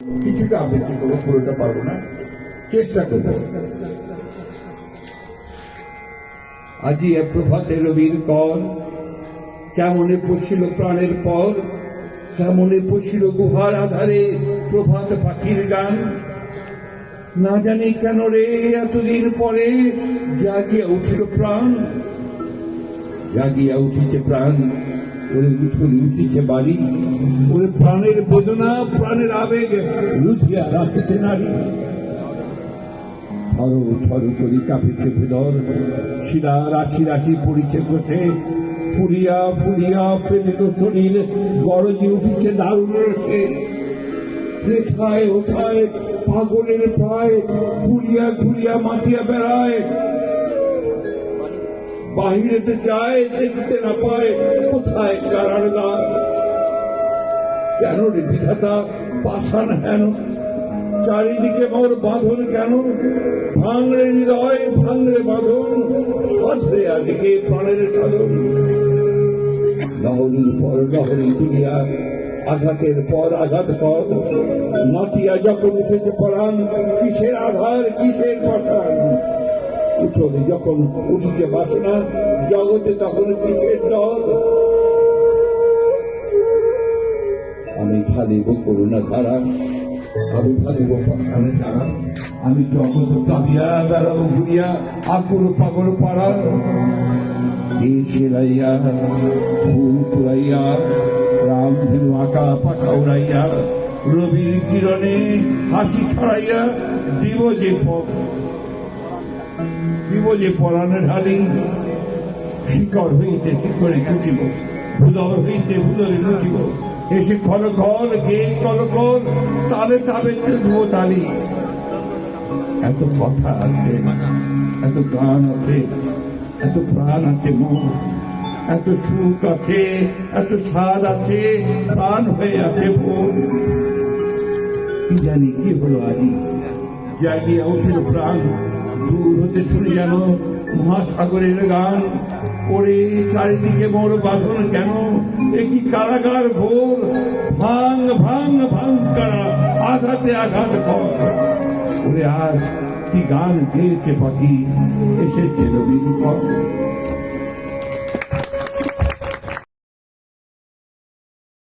কিছুটা আবৃত্তি করব, পুরোটা পারব না। চেষ্টা করব। আজি এ প্রভাতে রবির কর কেমনে পশিল প্রাণের পর কেমনে পশিল গুহার আধারে প্রভাত পাখির গান? না জানি কেন রে, এতদিন পরে জাগিয়া উঠিল প্রাণ। জাগিয়া উঠিছে প্রাণ। উঠুন উঠিছে বাড়ি। ওরে প্রাণের বেদনা, প্রাণের আবেগ রুধিয়া রাখিতে নারী। থর থর করি কাঁপিছে ভেদর। শিরা রাশি রাশি পড়িছে বসে ফুলিয়া ফুলিয়া ফেলিল শরীর, গরজে উঠিছে দারুণ রসে। রেখায়, ওঠায়, পাগলের প্রায় ঘুরিয়া ঘুরিয়া মাতিয়া বেড়ায়। বাহিরেতে যায় দেখতে না পায় কোথায় কারার দ্বার? কেন রে বিধাতা, পাষাণ হেন? চারিদিকে মোর বাঁধন কেন? ভাঙড়ে হৃদয়, ভাঙড়ে বাঁধন সাধরে আজকে প্রাণের সাধন। লহরীর পর লহরী দুনিয়া, আঘাতের পর আঘাত কর মাতিয়া যখন উঠেছে পরাণ, কিসের আধার, কিসের পাষাণ? উঠোনে যখন উঠিছে বাসনা জগতে তখন কিসের ডর? আমি ঢালিব করুণা ধারা আমি ঢালিব পাখানে ধারা আমি জগৎ প্লাবিয়া বেড়াবো ঘুরিয়া, আকুল পাগল পাড়া। এ সেরাইয়া ফুল কুড়াইয়া রাম ধনু আঁকা পাখা উড়াইয়া রবির কিরণে হাসি ছড়াইয়া দিব যে পথ দিব যে পরাণে ঢালি। শিকড় হইতে শিকড়ে ছুটিব ভুদর হইতে ভুদরে লুটিব এসে খল খল গে কল কল তালে তালে তুলব তালি। এত কথা আছে, এত গান আছে, এত প্রাণ আছে মন, এত সুখ আছে, এত স্বাদ আছে, প্রাণ হয়ে আছে মন। কি জানি কি হলো আজি? জাগিয়া উঠিল প্রাণ দূর হতে শুনে যেন মহাসাগরের গান। ওরে চারিদিকে মোর বাঁধন কেন? একই কারাগার ভোর ভাঙ ভাঙ ভাঙ কারা? আঘাতে আঘাত কর। ওরে আজ কি গান গেয়েছে পাখি, এসেছে রবীন্দ্র